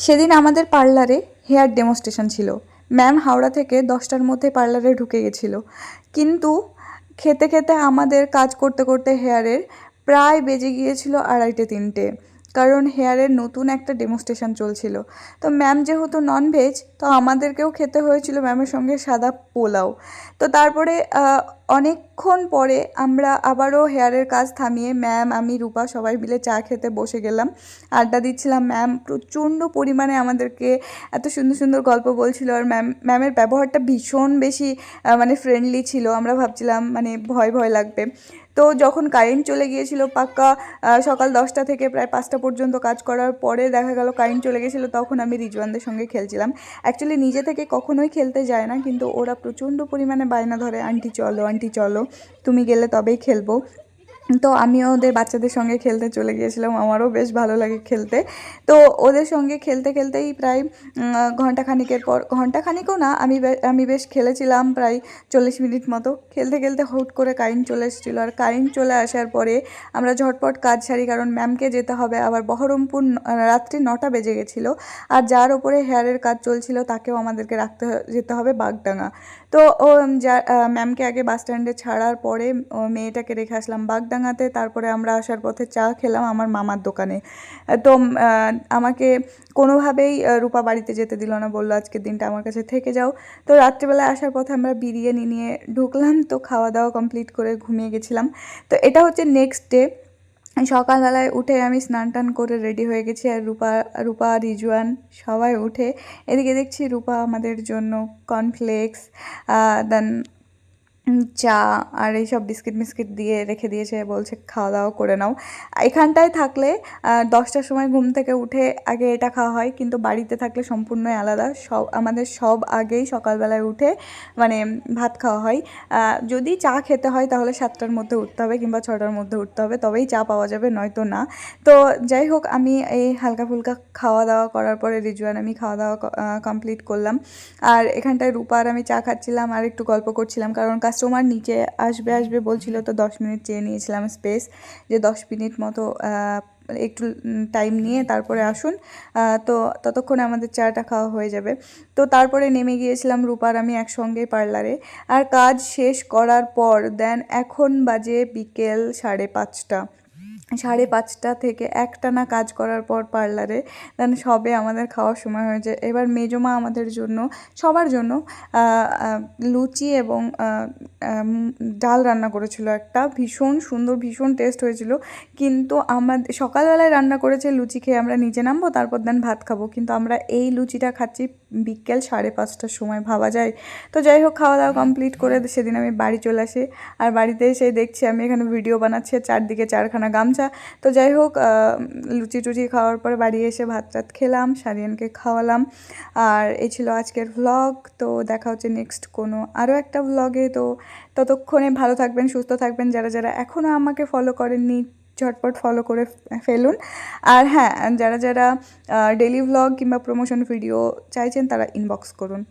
সেদিন আমাদের পার্লারে হেয়ার ডেমোস্ট্রেশন ছিল। ম্যাম হাওড়া থেকে দশটার মধ্যে পার্লারে ঢুকে গেছিল। কিন্তু খেতে খেতে আমাদের কাজ করতে করতে হেয়ারের প্রায় বেজে গিয়েছিল আড়াইটে, তিনটে। কারণ হেয়ারের নতুন একটা ডেমোস্ট্রেশন চলছিল। তো ম্যাম যেহেতু ননভেজ তো আমাদেরকেও খেতে হয়েছিল ম্যামের সঙ্গে সাদা পোলাও। তো তারপরে অনেকক্ষণ পরে আমরা আবারও হেয়ারের কাজ থামিয়ে ম্যাম আমি, রূপা সবাই মিলে চা খেতে বসে গেলাম। আড্ডা দিচ্ছিলাম ম্যাম প্রচণ্ড পরিমাণে আমাদেরকে এত সুন্দর সুন্দর গল্প বলছিল। আর ম্যাম ম্যামের ব্যবহারটা ভীষণ বেশি মানে ফ্রেন্ডলি ছিল। আমরা ভাবছিলাম মানে ভয় ভয় লাগবে। তো যখন কারেন্ট চলে গিয়েছিল পাক্কা সকাল দশটা থেকে প্রায় পাঁচটা পর্যন্ত কাজ করার পরে দেখা গেল কারেন্ট চলে গেছিল তখন আমি রিজওয়ানদের সঙ্গে খেলছিলাম। অ্যাকচুয়ালি নিজে থেকে কখনোই খেলতে যায় না, কিন্তু ওরা প্রচণ্ড পরিমাণে বায়না ধরে, আন্টি চলো আন্টি চলো, তুমি গেলে তবেই খেলব। তো আমিও ওদের বাচ্চাদের সঙ্গে খেলতে চলে গিয়েছিলাম। আমারও বেশ ভালো লাগে খেলতে। তো ওদের সঙ্গে খেলতে খেলতেই প্রায় উম, ঘণ্টা খানিকের পর ঘণ্টা খানিকও না আমি আমি বেশ খেলেছিলাম প্রায় চল্লিশ মিনিট মতো। খেলতে খেলতে হুট করে কারেন্ট চলে এসেছিল। আর কারেন্ট চলে আসার পরে আমরা ঝটপট কাজ সারি কারণ ম্যামকে যেতে হবে। আবার বহরমপুর রাত্রি নটা বেজে গেছিল। আর যার ওপরে হেয়ারের কাজ চলছিল তাকেও আমাদেরকে রাখতে যেতে হবে বাগডাঙ্গা। তো ও যা ম্যামকে আগে বাস স্ট্যান্ডে ছাড়ার পরে মেয়েটাকে রেখে আসলাম বাগডাঙ্গাতে তারপরে আমরা আসার পথে চা খেলাম আমার মামার দোকানে। তো আমাকে কোনোভাবেই রূপা বাড়িতে যেতে দিল না, বলল আজকের দিনটা আমার কাছে থেকে যাও। তো রাত্রিবেলা আসার পথে আমরা বিরিয়ানি নিয়ে ঢুকলাম, তো খাওয়া দাওয়া কমপ্লিট করে ঘুমিয়ে গেছিলাম। তো এটা হচ্ছে নেক্সট ডে সকালবেলায় উঠে আমি স্নান টান করে রেডি হয়ে গেছি আর রূপা রূপা, রিজওয়ান সবাই উঠে এদিকে দেখছি রূপা আমাদের জন্য কর্নফ্লেক্স দেন চা আর এইসব বিস্কিট মিস্কিট দিয়ে রেখে দিয়েছে, বলছে খাওয়া দাওয়া করে নাও। এখানটায় থাকলে দশটার সময় ঘুম থেকে উঠে আগে এটা খাওয়া হয়, কিন্তু বাড়িতে থাকলে সম্পূর্ণই আলাদা। সব, আমাদের সব আগেই সকালবেলায় উঠে মানে ভাত খাওয়া হয়। যদি চা খেতে হয় তাহলে সাতটার মধ্যে উঠতে হবে কিংবা ছটার মধ্যে উঠতে হবে, তবেই চা পাওয়া যাবে, নয়তো না। তো যাই হোক, আমি এই হালকা ফুলকা খাওয়া দাওয়া করার পরে রিজুয়ান আমি খাওয়া দাওয়া কমপ্লিট করলাম। আর এখানটায় রূপার আমি চা খাচ্ছিলাম, আর একটু গল্প করছিলাম, কারণ কাস্টমার নিচে আসবে আসবে বলছিল তো দশ মিনিট চেয়ে নিয়েছিলাম স্পেস যে দশ মিনিট মতো একটু টাইম নিয়ে তারপরে আসুন তো ততক্ষণে আমাদের চাটা খাওয়া হয়ে যাবে। তো তারপরে নেমে গিয়েছিলাম রূপার আমি একসঙ্গেই পার্লারে। আর কাজ শেষ করার পর দেন এখন বাজে বিকেল সাড়ে পাঁচটা। সাড়ে পাঁচটা থেকে একটানা কাজ করার পর পার্লারে দেন সবে আমাদের খাওয়ার সময় হয়েছে এবার মেজমা আমাদের জন্য, সবার জন্য লুচি এবং ডাল রান্না করেছিল। একটা ভীষণ সুন্দর, ভীষণ টেস্ট হয়েছিল। কিন্তু আমাদের সকালবেলায় রান্না করেছে লুচি খেয়ে আমরা নিচে নামবো, তারপর দেন ভাত খাব। কিন্তু আমরা এই লুচিটা খাচ্ছি বিকেল সাড়ে পাঁচটার সময় ভাবা যায়। তো যাই হোক, খাওয়া দাওয়া কমপ্লিট করে সেদিন আমি বাড়ি চলে আসি। আর বাড়িতে এসে দেখছি আমি এখানে ভিডিও বানাচ্ছি চারদিকে চারখানা গামছা তো যাই হোক লুচি টুচি খাওয়ার পরে বাড়ি এসে ভাত টাত খেলাম, সারিয়ানকে খাওয়ালাম। আর এই ছিল আজকের ভ্লগ তো দেখা হচ্ছে নেক্সট কোনো আরও একটা ভ্লগে তো ততক্ষণে ভালো থাকবেন, সুস্থ থাকবেন, যারা যারা এখনও আমাকে ফলো করেননি, ঝটপট ফলো করে ফেলুন। আর হ্যাঁ যারা যারা ডেলি ভ্লগ কিংবা প্রমোশন ভিডিও চাইছেন, তারা ইনবক্স করুন।